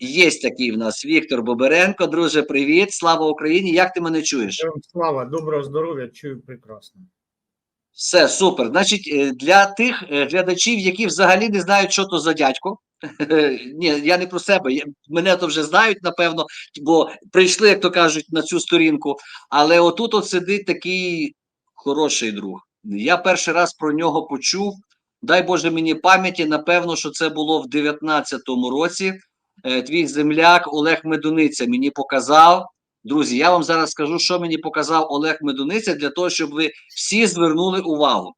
Є такий в нас Віктор Боберенко. Друже, привіт, слава Україні! Як ти мене чуєш? Слава, доброго здоров'я, чую прекрасно. Все супер. Значить, е, для тих е, глядачів, які взагалі не знають, що то за дядько. Ні, я не про себе. Мене то вже знають, напевно, бо прийшли, як то кажуть, на цю сторінку. Але отут от сидить такий хороший друг. Я перший раз про нього почув. Дай Боже мені пам'яті, напевно, що це було в 19-му році. Е, Твій земляк Олег Медуниця мені показав. Друзі, я вам зараз скажу, що мені показав Олег Медуниця для того, щоб ви всі звернули увагу.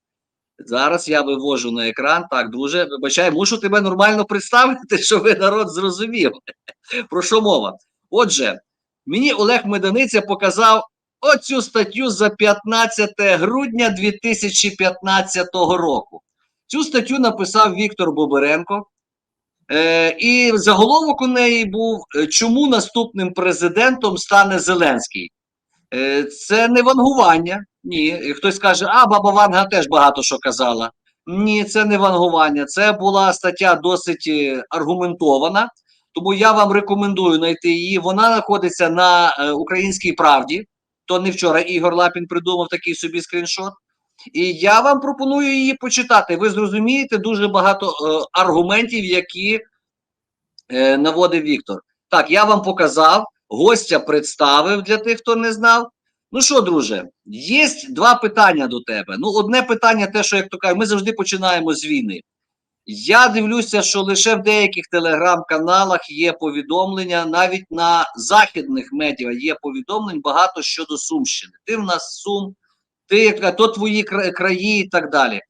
Зараз я вивожу на екран. Так, друже, вибачай, мушу тебе нормально представити, щоб ви народ зрозумів. Про що мова? Отже, мені Олег Меданиця показав оцю статтю за 15 грудня 2015 року. Цю статтю написав Віктор Боберенко. Е, і заголовок у неї був: е, Чому наступним президентом стане Зеленський? Е, Це не вангування. Ні. Хтось каже, а баба Ванга теж багато що казала. Ні, це не вангування. Це була стаття досить е, аргументована. Тому я вам рекомендую знайти її. Вона знаходиться на е, українській правді. То не вчора Ігор Лапін придумав такий собі скріншот. І я вам пропоную її почитати. Ви зрозумієте дуже багато е, аргументів, які е, наводив Віктор. Так, я вам показав, гостя представив для тих, хто не знав. Ну що, друже, є два питання до тебе. Ну, одне питання, те, що як то кажуть, ми завжди починаємо з війни. Я дивлюся, що лише в деяких телеграм-каналах є повідомлення, навіть на західних медіа є повідомлень багато щодо Сумщини. Ти в нас Сум, ти то твої краї і так далі.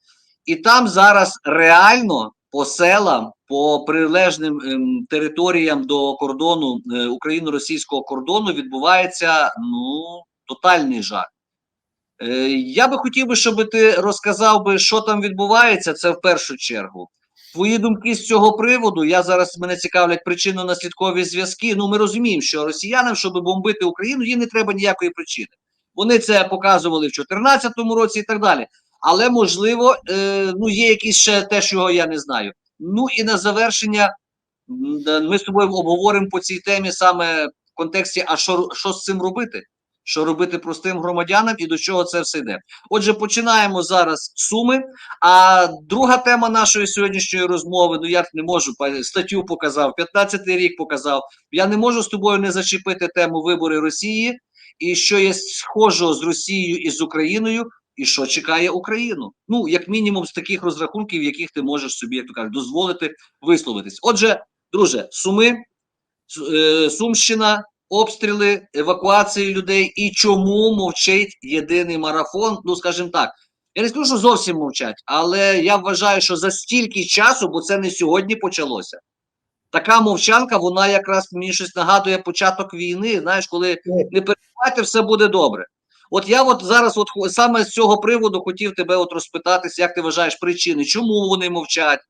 І там зараз реально по селам, по прилежним ем, територіям до кордону е, україно-російського кордону відбувається ну тотальний жах. Е, я би хотів би, щоб ти розказав би, що там відбувається, це в першу чергу. Твої думки з цього приводу. Я зараз мене цікавлять причинно-наслідкові зв'язки. Ну, ми розуміємо, що росіянам, щоб бомбити Україну, їм не треба ніякої причини. Вони це показували в 2014 році і так далі. Але можливо, е, ну є якісь ще те, чого я не знаю. Ну і на завершення ми з тобою обговоримо по цій темі саме в контексті: а що, що з цим робити? Що робити простим громадянам і до чого це все йде? Отже, починаємо зараз суми. А друга тема нашої сьогоднішньої розмови: ну я не можу статтю показав, 15-й рік показав. Я не можу з тобою не зачепити тему вибори Росії і що є схожого з Росією і з Україною, і що чекає Україну. Ну, як мінімум, з таких розрахунків, яких ти можеш собі, як то кажуть, дозволити висловитись. Отже, друже, суми, е, Сумщина, обстріли, евакуації людей і чому мовчить єдиний марафон? Ну, скажімо так. Я не скажу, що зовсім мовчать, але я вважаю, що за стільки часу, бо це не сьогодні почалося. Така мовчанка, вона якраз мені щось нагадує початок війни. Знаєш, коли не переживайте, все буде добре. От я от зараз, от саме з цього приводу хотів тебе от розпитатися, як ти вважаєш причини, чому вони мовчать,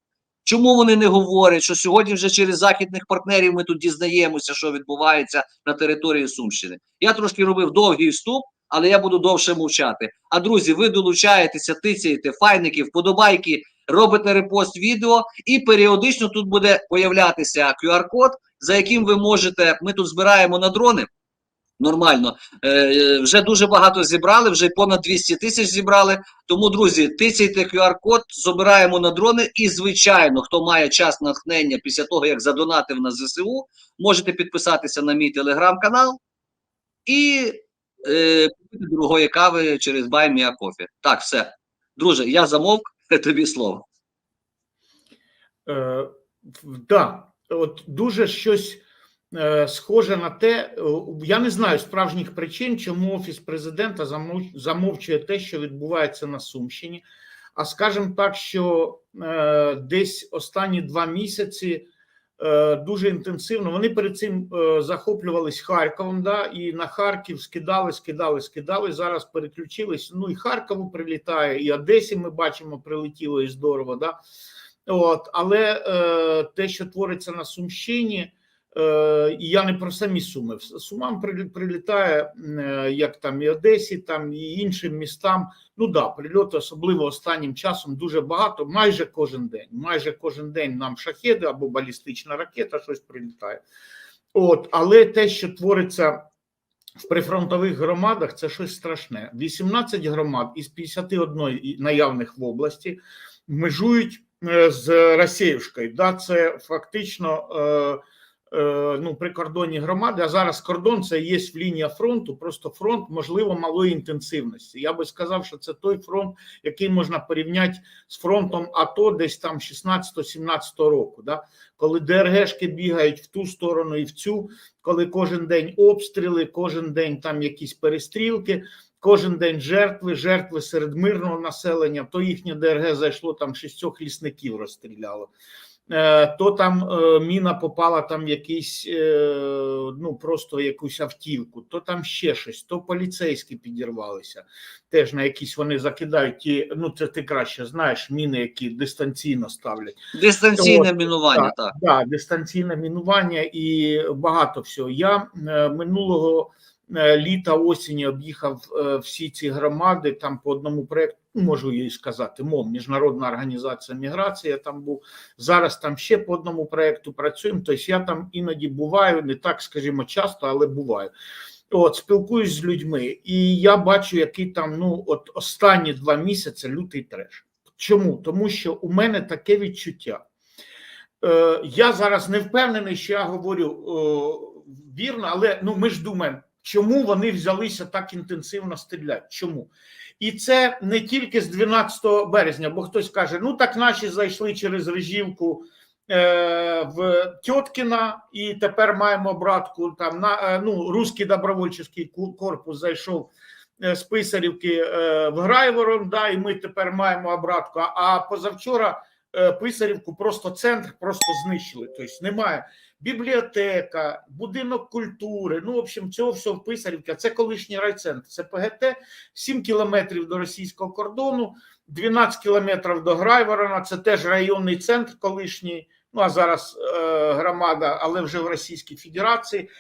чому вони не говорять, що сьогодні вже через західних партнерів ми тут дізнаємося, що відбувається на території Сумщини. Я трошки робив довгий вступ, але я буду довше мовчати. А друзі, ви долучаєтеся, тицяєте файники, вподобайки, робите репост відео, і періодично тут буде появлятися QR-код, за яким ви можете. Ми тут збираємо на дрони. Нормально, е, вже дуже багато зібрали, вже понад 200 тисяч зібрали. Тому, друзі, тицяйте QR-код, забираємо на дрони. І, звичайно, хто має час натхнення після того, як задонатив на ЗСУ, можете підписатися на мій телеграм-канал і е, другої кави через BuyMeACoffee. Так, все. Друже, я замовк, тобі слово. Е, да, от дуже щось е, схоже на те, я не знаю справжніх причин, чому офіс президента замов- замовчує те, що відбувається на Сумщині. А скажімо так, що е, десь останні два місяці е, дуже інтенсивно. Вони перед цим е, захоплювались Харковом, да, і на Харків скидали, скидали, скидали. Зараз переключились. Ну і Харкову прилітає, і Одесі ми бачимо, прилетіло і здорово. Да. От, але е, те, що твориться на Сумщині, Е, І я не про самі суми. Сумам прилі- прилітає, е, як там і Одесі, там і іншим містам. Ну да, прильоти, особливо останнім часом, дуже багато. Майже кожен день. Майже кожен день нам шахеди або балістична ракета, щось прилітає. От, але те, що твориться в прифронтових громадах, це щось страшне. 18 громад із 51 наявних в області межують е, з Росіївською. Да, це фактично е, е, ну, прикордонні громади. А зараз кордон це є лінія фронту, просто фронт, можливо, малої інтенсивності. Я би сказав, що це той фронт, який можна порівняти з фронтом АТО десь там 16-17 року. Да? Коли ДРГшки бігають в ту сторону і в цю, коли кожен день обстріли, кожен день там якісь перестрілки. Кожен день жертви, жертви серед мирного населення. То їхнє ДРГ зайшло там шістьох лісників, розстріляло. Е, То там е, міна попала там якийсь, е, ну просто якусь автівку, то там ще щось, то поліцейські підірвалися. Теж на якісь вони закидають ті, ну це ти краще знаєш, міни, які дистанційно ставлять. Дистанційне От, мінування, так. Да, дистанційне мінування і багато всього. Я минулого літа осені об'їхав всі ці громади там по одному проєкту, ну, можу їй сказати, МОМ, Міжнародна організація міграції. Я там був зараз. Там ще по одному проєкту працюємо. Тобто я там іноді буваю, не так, скажімо, часто, але буваю. От спілкуюсь з людьми, і я бачу, який там ну от останні два місяці лютий треш. Чому? Тому що у мене таке відчуття. Е, я зараз не впевнений, що я говорю е, вірно, але ну ми ж думаємо, чому вони взялися так інтенсивно стріляти? Чому? І це не тільки з 12 березня, бо хтось каже: ну так наші зайшли через режівку е, в Тьоткіна, і тепер маємо братку там на е, ну, Руський добровольчий корпус зайшов е, з Писарівки е, в Грайворон, да, і ми тепер маємо обратку. А позавчора Писарівку просто центр просто знищили. Тобто немає бібліотека, будинок культури. Ну, в общем, цього всього в Писарівці. Це колишній райцентр. Це ПГТ, 7 кілометрів до російського кордону, 12 кілометрів до Грайворона. Це теж районний центр колишній. Ну а зараз е, громада, але вже в Російській Федерації.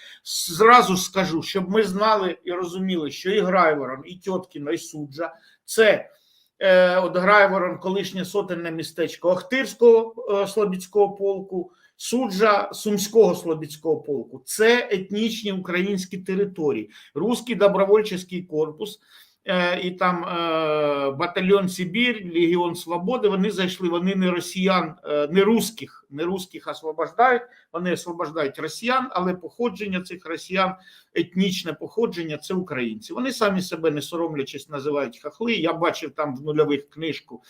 Зразу скажу, щоб ми знали і розуміли, що і Грайворон, і Тьоткіно, і Суджа це е, от Грайворон, колишнє сотенне містечко Охтирського е, Слобідського полку, суджа Сумського Слобідського полку. Це етнічні українські території. Руський добровольчий корпус е, і там е, батальйон Сибір, Легіон Свободи. Вони зайшли. Вони не росіян, е, не русських, не русських освобождають. Вони освобождають росіян, але походження цих росіян, етнічне походження це українці. Вони самі себе не соромлячись називають хахли. Я бачив там в нульових книжку.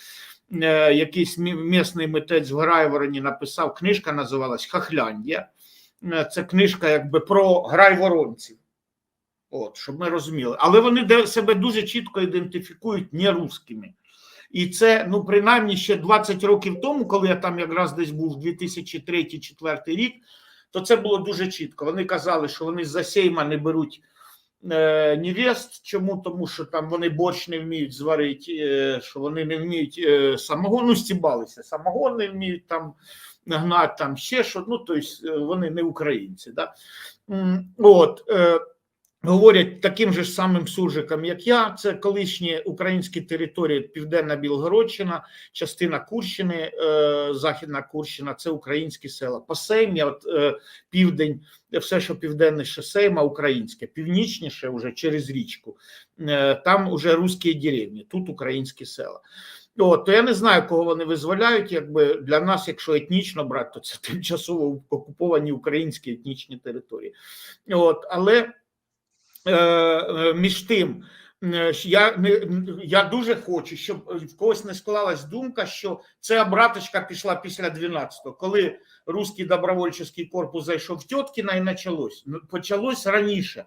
е, Якийсь місний митець в Грайвороні написав, книжка називалась Хахляндія. Е, Це книжка якби про грайворонців. От, щоб ми розуміли. Але вони себе дуже чітко ідентифікують не русскими. І це, ну, принаймні, ще 20 років тому, коли я там якраз десь був 2003-2004 рік, то це було дуже чітко. Вони казали, що вони з-за сейма не беруть е, невест. Чому? Тому що там вони борщ не вміють зварити, е, що вони не вміють е, самогон, ну, стібалися, самогон не вміють там гнати, там ще що. Ну, тобто вони не українці. Да? От. Е, Говорять таким же самим суржикам, як я. Це колишні українські території, Південна Білгородщина, частина Курщини, е, Західна Курщина, це українські села. Посейм'я, от е, південь, все, що південніше Сейма, українське, північніше, вже через річку. Е, там уже русські деревні, тут українські села. От, то я не знаю, кого вони визволяють. Якби для нас, якщо етнічно брати, то це тимчасово окуповані українські етнічні території. От, але між тим, е, я не я дуже хочу, щоб в когось не склалась думка, що ця браточка пішла після 12-го, коли руський добровольчий корпус зайшов в Тьоткіна і почалось. Ну, почалось раніше.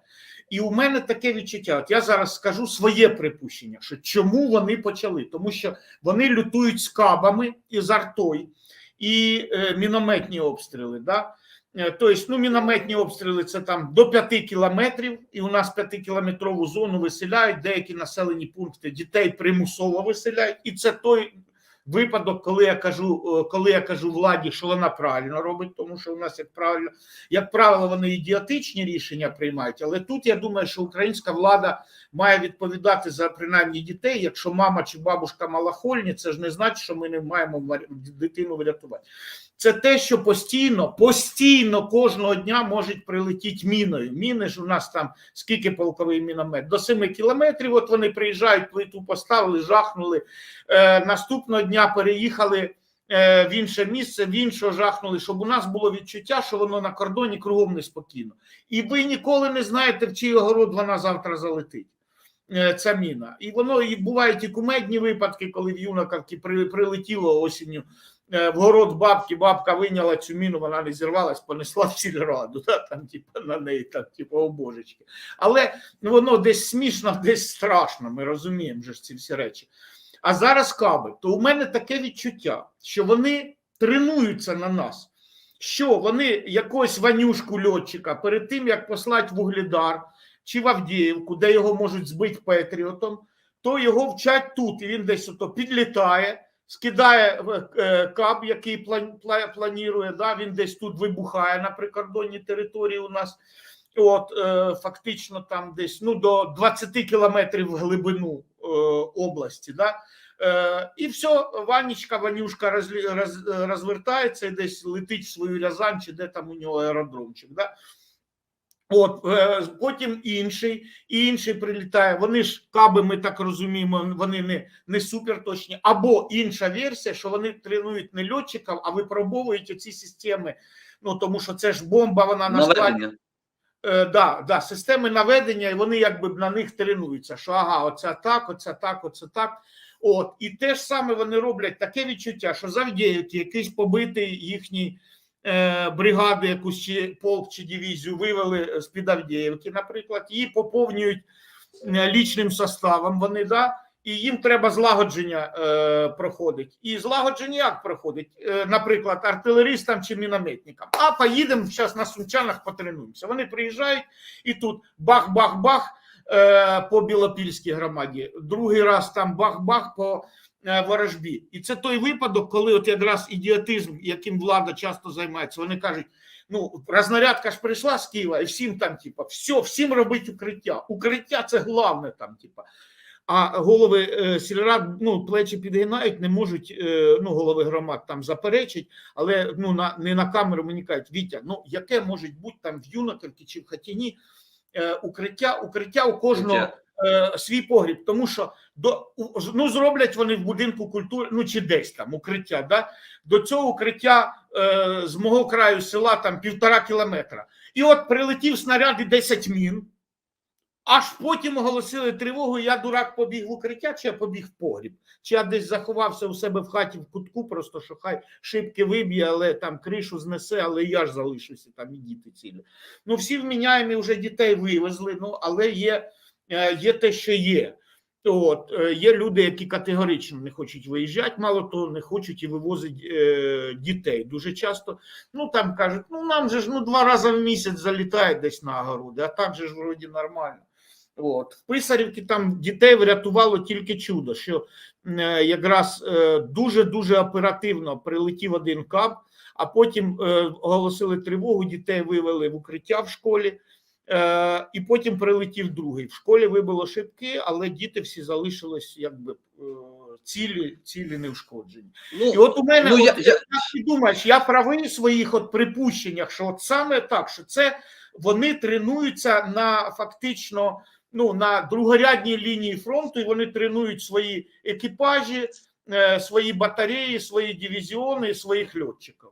І у мене таке відчуття. От я зараз скажу своє припущення, що чому вони почали? Тому що вони лютують з кабами і з артою, і е, мінометні обстріли. Да? Е, Тобто, ну, мінометні обстріли це там до 5 кілометрів, і у нас 5-кілометрову зону виселяють, деякі населені пункти дітей примусово виселяють, і це той випадок, коли я кажу, е, коли я кажу владі, що вона правильно робить, тому що у нас як правильно, як правило, вони ідіотичні рішення приймають. Але тут я думаю, що українська влада має відповідати за принаймні дітей. Якщо мама чи бабушка малахольні, це ж не значить, що ми не маємо дитину врятувати. Це те, що постійно, постійно кожного дня можуть прилетіти міною. Міни ж у нас там скільки полковий міномет? До 7 кілометрів. От вони приїжджають, плиту поставили, жахнули. Е, наступного дня переїхали е, в інше місце, в іншого жахнули, щоб у нас було відчуття, що воно на кордоні кругом неспокійно. І ви ніколи не знаєте, в чий огород вона завтра залетить. е, Ця міна. І воно і бувають і кумедні випадки, коли в при, прилетіло осінню в город бабки, бабка вийняла цю міну, вона не зірвалась, понесла в сільраду, да, там, типу, на неї, там, типу, о божечки. Але воно десь смішно, десь страшно, ми розуміємо же ці всі речі. А зараз каби, то у мене таке відчуття, що вони тренуються на нас, що вони якогось ванюшку льотчика перед тим, як послати в Углідар чи в Авдіївку, де його можуть збити Петріотом, то його вчать тут, і він десь ото підлітає, скидає е, каб, який планує, да, він десь тут вибухає на прикордонній території у нас. От е, фактично там десь ну до 20 кілометрів в глибину е, області, да і все, Ванечка, Ванюшка роз, розвертається і десь летить в свою Рязань, чи де там у нього аеродромчик. Да? От е, потім інший, і інший прилітає. Вони ж каби, ми так розуміємо, вони не, не суперточні. Або інша версія, що вони тренують не льотчиків, а випробовують оці системи. Ну тому що це ж бомба, вона на складі. Е, да, да, системи наведення, і вони якби на них тренуються. Що ага, оце так, оце так, оце так. От і те ж саме вони роблять таке відчуття, що завдяки якийсь побитий їхній е, бригади, якусь чи полк чи дивізію вивели з під Авдіївки, наприклад, її поповнюють е, лічним составом. Вони да. І їм треба злагодження е, проходить. І злагодження як проходить? Е, наприклад, артилеристам чи мінометникам. А поїдемо зараз на Сумчанах потренуємося. Вони приїжджають і тут бах-бах-бах е, по Білопільській громаді, другий раз там бах-бах по ворожбі. І це той випадок, коли от якраз ідіотизм, яким влада часто займається, вони кажуть. Ну, рознарядка ж прийшла з Києва, і всім там, типа, все, всім робить укриття. Укриття це головне там, типа. А голови е, сільрад ну, плечі підгинають, не можуть е, ну, голови громад там заперечить, але ну, на, не на камеру мені кажуть, Вітя, ну яке може бути там в Юнаковці чи в Хатіні е, укриття, укриття у кожного. Е, свій погріб, тому що до, ну, зроблять вони в будинку культури, ну чи десь там укриття. Да? До цього укриття е, з мого краю села там півтора кілометра. І от прилетів снаряд і 10 мін. Аж потім оголосили тривогу, я дурак побіг в укриття, чи я побіг в погріб, чи я десь заховався у себе в хаті в кутку, просто що хай шибки виб'є, але там кришу знесе, але я ж залишуся там і діти цілі. Ну, всі вміняємі вже дітей вивезли, ну але є, є те, що є. От е, є люди, які категорично не хочуть виїжджати, мало того, не хочуть і вивозить е, дітей. Дуже часто ну там кажуть, ну нам же ж ну два рази в місяць залітає десь на огороди, а так же ж вроді нормально. От в Писарівці там дітей врятувало тільки чудо, що е, якраз дуже дуже оперативно прилетів один кап, а потім е, оголосили тривогу, дітей вивели в укриття в школі. Е, і потім прилетів другий. В школі вибило шибки, але діти всі залишились якби е, цілі, цілі неушкоджені. І Ну, от у мене, ну, от, я- я- ти думаєш, я правий в своїх от припущеннях, що от саме так, що це вони тренуються на фактично ну, на другорядній лінії фронту, і вони тренують свої екіпажі, е, свої батареї, свої дивізіони, своїх льотчиків.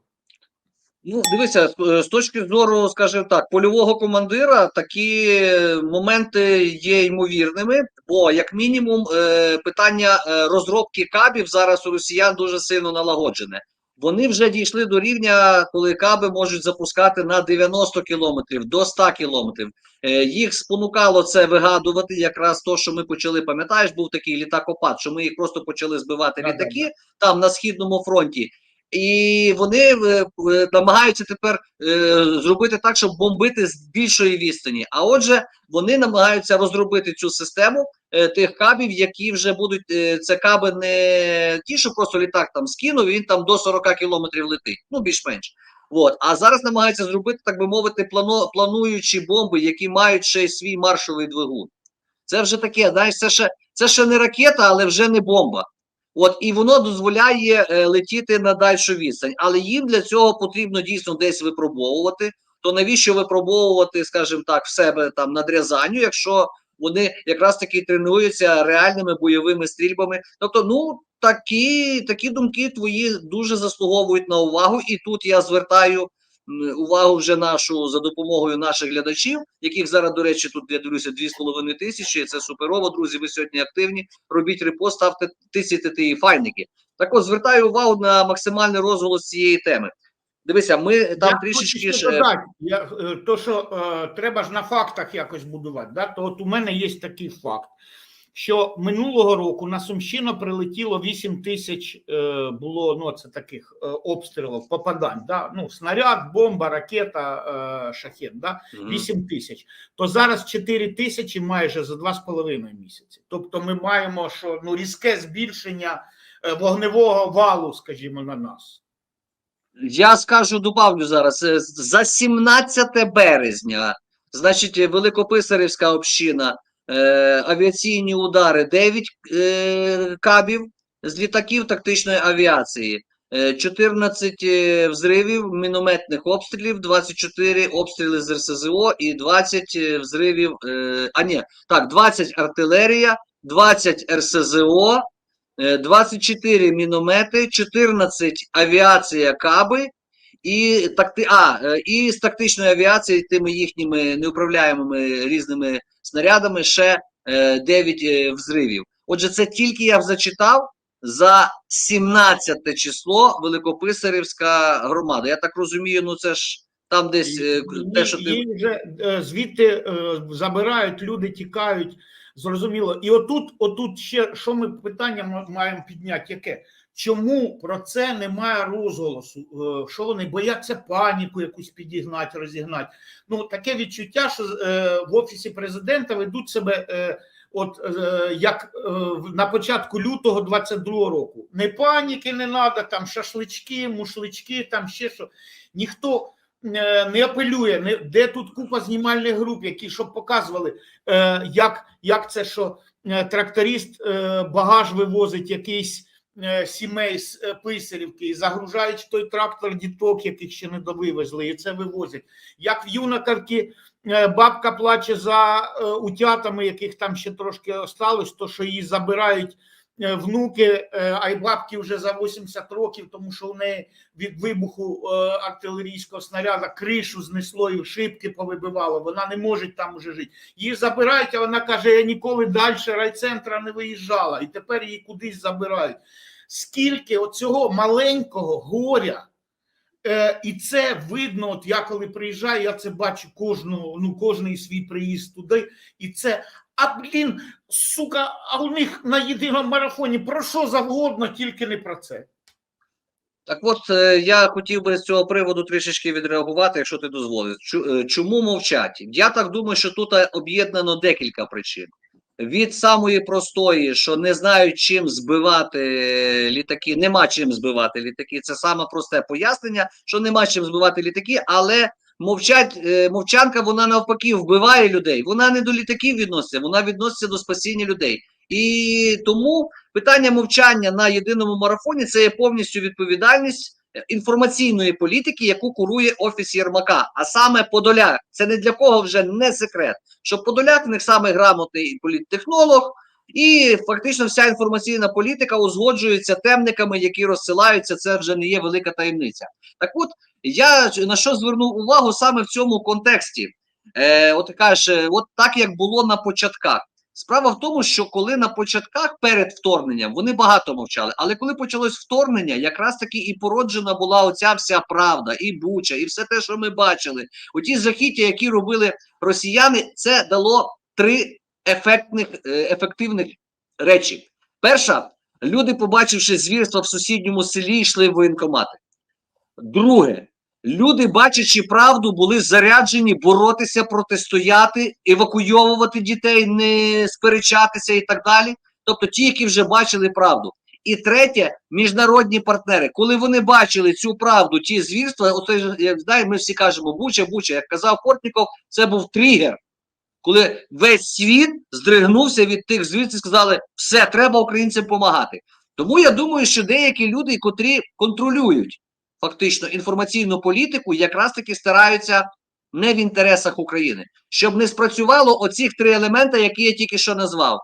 Ну, дивися, з- з точки зору, скажімо так, польового командира, такі моменти є ймовірними, бо, як мінімум, е, питання е, розробки кабів зараз у росіян дуже сильно налагоджене. Вони вже дійшли до рівня, коли каби можуть запускати на 90 кілометрів до 100 кілометрів. Е, Їх спонукало це вигадувати, якраз то, що ми почали, пам'ятаєш, був такий літакопад, що ми їх просто почали збивати літаки там на східному фронті. І вони е, е, намагаються тепер е, зробити так, щоб бомбити з більшої відстані. А отже, вони намагаються розробити цю систему тих кабів, які вже будуть. це каби не ті, що просто літак там скинув, він там до 40 кілометрів летить. Ну більш-менш. От. А зараз намагаються зробити, так би мовити, плано, плануючі бомби, які мають ще й свій маршовий двигун. Це вже таке, знаєш, це ще, це ще не ракета, але вже не бомба. От і воно дозволяє е, летіти на дальшу відстань. Але їм для цього потрібно дійсно десь випробовувати. То навіщо випробовувати, скажімо так, в себе там над Рязанню, якщо вони якраз таки тренуються реальними бойовими стрільбами? Тобто, ну такі, такі думки твої дуже заслуговують на увагу, і тут я звертаю увагу вже нашу за допомогою наших глядачів, яких зараз, до речі, тут я дивлюся 2,5 тисячі. Це суперово, друзі. Ви сьогодні активні. Робіть репост, ставте тисяти ті файники. Так от звертаю увагу на максимальний розголос цієї теми. Дивися, ми там Я трішечки ж. ще е, додати. Я, е, то, що е, треба ж на фактах якось будувати. Да? То от у мене є такий факт, що минулого року на Сумщину прилетіло 8 тисяч е, було ну, це таких е, обстрілів, попадань. Да? Ну, снаряд, бомба, ракета, е, шахет. Да? 8 тисяч. То зараз 4 тисячі майже за 2,5 місяці. Тобто ми маємо що ну, різке збільшення вогневого валу, скажімо, на нас. Я скажу, добавлю зараз за 17 березня, значить, Великописарівська община, е, авіаційні удари 9 е, кабів з літаків тактичної авіації, е, 14 е, взривів мінометних обстрілів, 24 обстріли з РСЗО і 20 е, взривів. А ні, так, 20 артилерія, 20 РСЗО. Е, 24 міномети, 14 авіація каби і такти, а, і з тактичної авіації тими їхніми неуправляємими різними снарядами ще е, 9 е, взривів. Отже, це тільки я зачитав за 17 число Великописарівська громада. Я так розумію, ну це ж там десь е, те, що ти. Вже е, звідти е, забирають, люди тікають. Зрозуміло. І отут, отут ще що ми питання ма- маємо підняти? Яке? Чому про це немає розголосу? Е, Що вони бояться паніку якусь підігнати, розігнати? Ну таке відчуття, що е, в офісі президента ведуть себе. Е, От як на початку лютого 22-го року не паніки не треба, там шашлички, мушлички, там ще що. Ніхто не апелює, не, де тут купа знімальних груп, які щоб показували, як, як це, що тракторист багаж вивозить якийсь сімей з е, писарівки і загружають в той трактор діток, яких ще не довивезли, і це вивозять. Як в юнакарки е, бабка плаче за е, утятами, яких там ще трошки осталось, то що її забирають е, внуки, е, а й бабки вже за 80 років, тому що у неї від вибуху е, артилерійського снаряда кришу знесло і шибки повибивало. Вона не може там уже жити. Її забирають, а вона каже: я ніколи далі райцентра не виїжджала, і тепер її кудись забирають. Скільки оцього маленького горя. Е, і це видно, от я коли приїжджаю, я це бачу кожну, ну, кожний свій приїзд туди. І це, а блін, сука, а у них на єдиному марафоні про що завгодно, тільки не про це. Так от е, я хотів би з цього приводу трішечки відреагувати, якщо ти дозволиш. Е, Чому мовчать? Я так думаю, що тут е, об'єднано декілька причин. Від самої простої, що не знають чим збивати літаки, нема чим збивати літаки. Це саме просте пояснення, що нема чим збивати літаки, але мовчать, е, мовчанка вона навпаки вбиває людей. Вона не до літаків відноситься, вона відноситься до спасіння людей. І тому питання мовчання на єдиному марафоні це є повністю відповідальність е, інформаційної політики, яку курує офіс Єрмака. А саме Подоляк. Це не для кого вже не секрет. Що Подоляк в них саме грамотний політтехнолог, і фактично вся інформаційна політика узгоджується темниками, які розсилаються. Це вже не є велика таємниця. Так от я на що звернув увагу саме в цьому контексті. Е, от кажеш, е, от так як було на початках. Справа в тому, що коли на початках перед вторгненням вони багато мовчали, але коли почалось вторгнення, якраз таки і породжена була оця вся правда, і Буча, і все те, що ми бачили. Оті жахіття, які робили росіяни, це дало три ефектних, е, ефективних речі. Перша Люди, побачивши звірства в сусідньому селі, йшли в воєнкомати. Друге, люди, бачачи правду, були заряджені боротися, протистояти, евакуйовувати дітей, не сперечатися і так далі. Тобто ті, які вже бачили правду. І третє, міжнародні партнери, коли вони бачили цю правду, ті звірства, оце як знає, ми всі кажемо, буча, буча, як казав Портніков, це був тригер, коли весь світ здригнувся від тих звірств і сказали, все, треба українцям допомагати. Тому я думаю, що деякі люди, котрі контролюють фактично інформаційну політику, якраз таки стараються не в інтересах України, щоб не спрацювало оцих три елементи, які я тільки що назвав.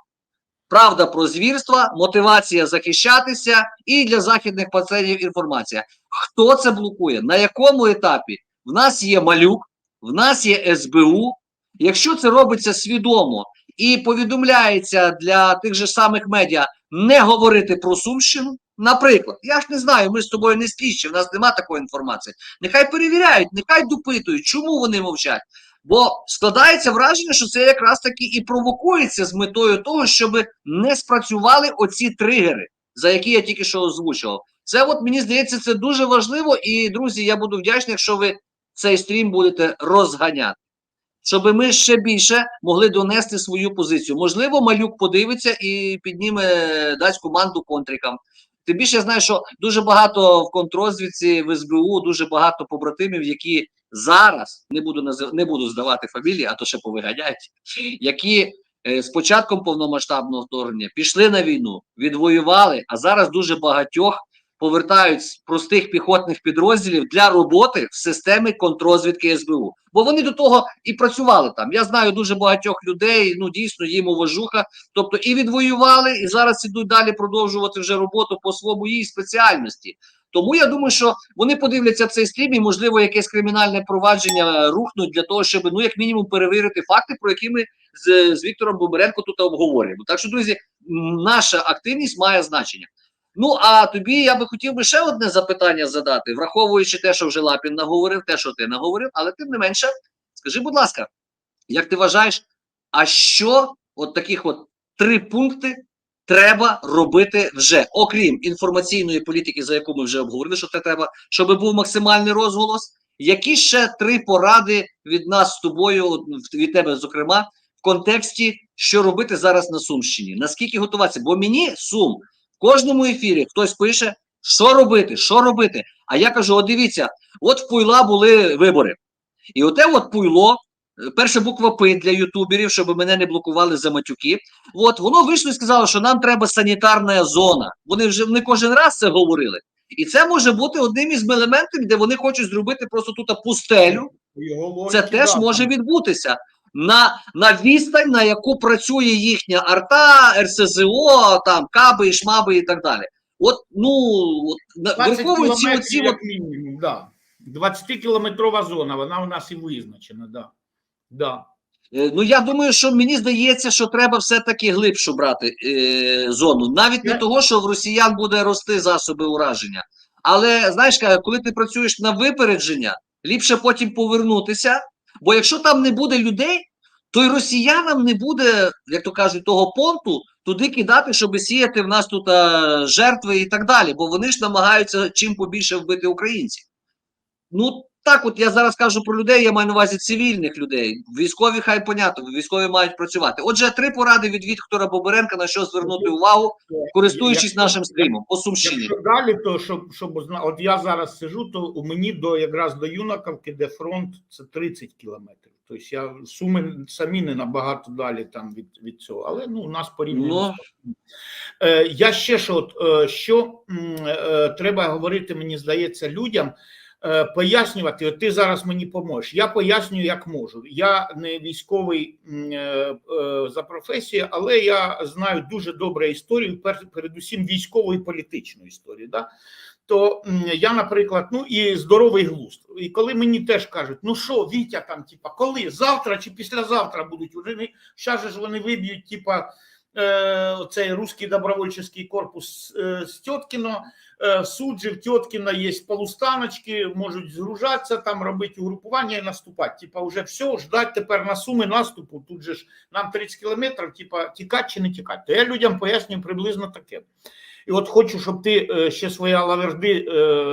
Правда про звірства, мотивація захищатися і для західних пацанів інформація. Хто це блокує? На якому етапі? В нас є малюк, в нас є СБУ. Якщо це робиться свідомо і повідомляється для тих же самих медіа не говорити про Сумщину, наприклад, я ж не знаю, ми з тобою не слідчі, в нас нема такої інформації. Нехай перевіряють, нехай допитують, чому вони мовчать. Бо складається враження, що це якраз таки і провокується з метою того, щоб не спрацювали оці тригери, за які я тільки що озвучував. Це от мені здається, це дуже важливо. І друзі, я буду вдячний, якщо ви цей стрім будете розганяти, щоб ми ще більше могли донести свою позицію. Можливо, малюк подивиться і підніме дасть команду контрикам. Тим більше я знаю, що дуже багато в контрозвідці в СБУ, дуже багато побратимів, які зараз не буду назив... не буду здавати фамілії, а то ще повиганяють, які е, з початком повномасштабного вторгнення пішли на війну, відвоювали, а зараз дуже багатьох повертають з простих піхотних підрозділів для роботи в системі контрозвідки СБУ. Бо вони до того і працювали там. Я знаю дуже багатьох людей, ну дійсно їм уважуха, тобто і відвоювали, і зараз ідуть далі продовжувати вже роботу по своїй спеціальності. Тому я думаю, що вони подивляться цей стрім і, можливо, якесь кримінальне провадження рухнуть для того, щоб ну як мінімум перевірити факти, про які ми з, з Віктором Боберенко тут обговорюємо. Так що, друзі, наша активність має значення. Ну а тобі я би хотів би ще одне запитання задати, враховуючи те, що вже Лапін наговорив, те, що ти наговорив, але тим не менше, скажи, будь ласка, як ти вважаєш, а що от таких от три пункти треба робити вже, окрім інформаційної політики, за яку ми вже обговорили, що це треба, щоб був максимальний розголос. Які ще три поради від нас з тобою, від тебе, зокрема, в контексті, що робити зараз на Сумщині? Наскільки готуватися? Бо мені сум кожному ефірі хтось пише, що робити, що робити. А я кажу: от дивіться, от в Пуйла були вибори. І оте от Пуйло, е, перша буква П для ютуберів, щоб мене не блокували за матюки. От воно вийшло і сказало, що нам треба санітарна зона. Вони вже не кожен раз це говорили. І це може бути одним із елементів, де вони хочуть зробити просто тут пустелю. Його Це теж може відбутися. На, на відстань, на яку працює їхня арта, РСЗО, там каби, шмаби і так далі. От, ну, от, на- 20 враховуючи оці от мінімум, да. 20-кілометрова зона, вона у нас і визначена, да. Да. Е, Ну, я думаю, що мені здається, що треба все-таки глибшу брати е, зону. Навіть не того, що в росіян буде рости засоби ураження. Але знаєш, коли ти працюєш на випередження, ліпше потім повернутися. Бо якщо там не буде людей, то й росіянам не буде, як то кажуть, того понту туди кидати, щоб сіяти в нас тут а, жертви і так далі. Бо вони ж намагаються чим побільше вбити українців. Ну так, от я зараз кажу про людей, я маю на увазі цивільних людей. Військові хай понятно, військові мають працювати. Отже, три поради від Віктора Боберенка на що звернути увагу, користуючись Якщо- нашим стрімом по Сумщині. Якщо далі, то щоб, щоб от я зараз сижу, то у мені до якраз до Юнаковки, де фронт, це 30 кілометрів. Тобто я суми самі не набагато далі там від, від цього, але ну у нас порівняно. Ну. Е, я ще що, от, е, що м, е, треба говорити, мені здається, людям. Е, Пояснювати, от ти зараз мені поможеш. Я пояснюю, як можу. Я не військовий е, е, за професією, але я знаю дуже добре історію, пер- передусім військову і політичну історію. Да? То я, наприклад, ну і здоровий глузд. І коли мені теж кажуть, ну що, Вітя, там, типа, коли завтра чи післязавтра будуть не зараз ж вони виб'ють, типа. Е, Цей русський добровольчий корпус е, з Тьоткіно, е, в Тьоткіна є полустаночки, можуть згружатися, там робити угрупування і наступати. Типа, вже все, ждать тепер на суми наступу. Тут же ж нам 30 кілометрів, типа, тікати чи не тікати. То я людям пояснюю приблизно таке. І от хочу, щоб ти ще своя лаверди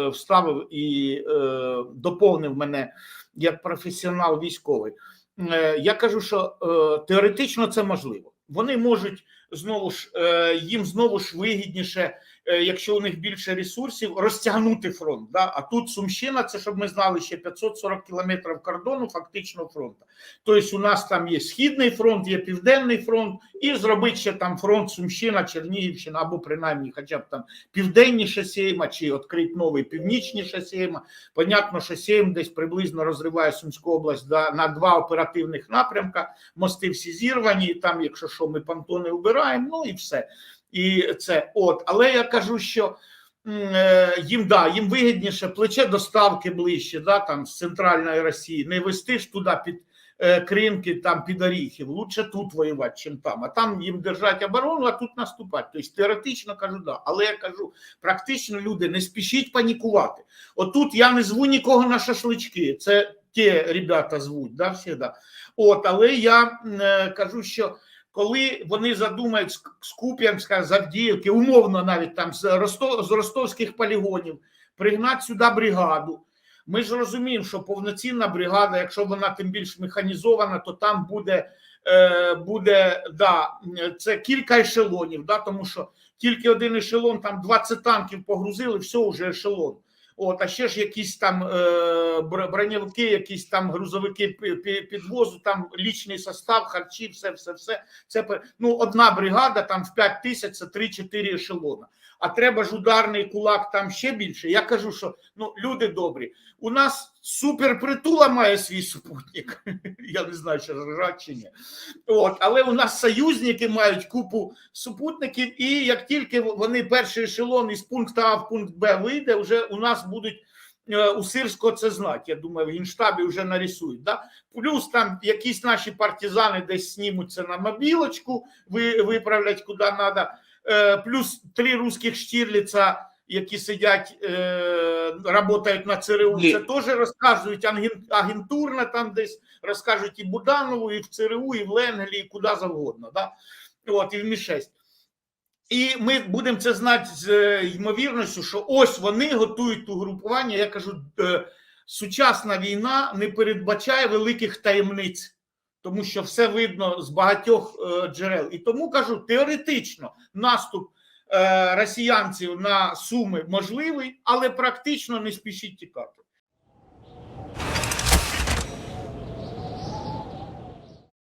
вставив і доповнив мене як професіонал військовий. Я кажу, що теоретично це можливо. Вони можуть знову ж е, їм знову ж вигідніше, якщо у них більше ресурсів, розтягнути фронт. Да? А тут Сумщина, це щоб ми знали ще 540 кілометрів кордону, фактично фронту. Тобто, у нас там є східний фронт, є південний фронт, і зробити ще там фронт Сумщина, Чернігівщина, або принаймні, хоча б там південніше Сейма, чи відкрити новий північніше Сейма. Понятно, що Сейм десь приблизно розриває Сумську область да, на два оперативних напрямка. Мости всі зірвані, і там, якщо що, ми понтони вбираємо, ну і все. І це от, але я кажу, що е, їм да, їм вигідніше плече доставки ближче, да, там з центральної Росії, не вести ж туди під е, кринки, там під оріхів. Лучше тут воювати, чим там. А там їм держать оборону, а тут наступати. Тобто теоретично кажу, да. Але я кажу, практично люди не спішіть панікувати. Отут я не зву нікого на шашлички. Це ті ребята звуть, да, всі, да. От, але я е, кажу, що коли вони задумають з Куп'янська, з умовно навіть там з, Ростов, з ростовських полігонів, пригнати сюди бригаду. Ми ж розуміємо, що повноцінна бригада, якщо вона тим більш механізована, то там буде, е, буде да, це кілька ешелонів, да, тому що тільки один ешелон, там 20 танків погрузили, все вже ешелон. От, а ще ж якісь там е, бр- броньовики, якісь там грузовики пі- пі- підвозу, там лічний состав, харчі, все, все, все. Це ну, одна бригада там в 5 тисяч це 3-4 ешелона. А треба ж ударний кулак там ще більше. Я кажу, що ну люди добрі. У нас суперпритула має свій супутник. Я не знаю, чи ржать чи ні. От, але у нас союзники мають купу супутників, і як тільки вони перший ешелон із пункту А в пункт Б вийде, вже у нас будуть е, у Сирського це знати. Я думаю, в генштабі вже нарисують. Да? Плюс там якісь наші партизани десь знімуться на мобілочку, виправлять куди треба. Плюс три русських штірліца, які сидять, е, працюють на ЦРУ, це теж розказують аген- агентурно там десь, розкажуть і Буданову, і в ЦРУ, і в Ленгелі, і куди завгодно. Да? От, і в Мі-6. І ми будемо це знати з е, ймовірністю, що ось вони готують ту групування. Я кажу, е, сучасна війна не передбачає великих таємниць, тому що все видно з багатьох е, джерел. І тому кажу, теоретично наступ е, росіянців на суми можливий, але практично не спішіть тікати.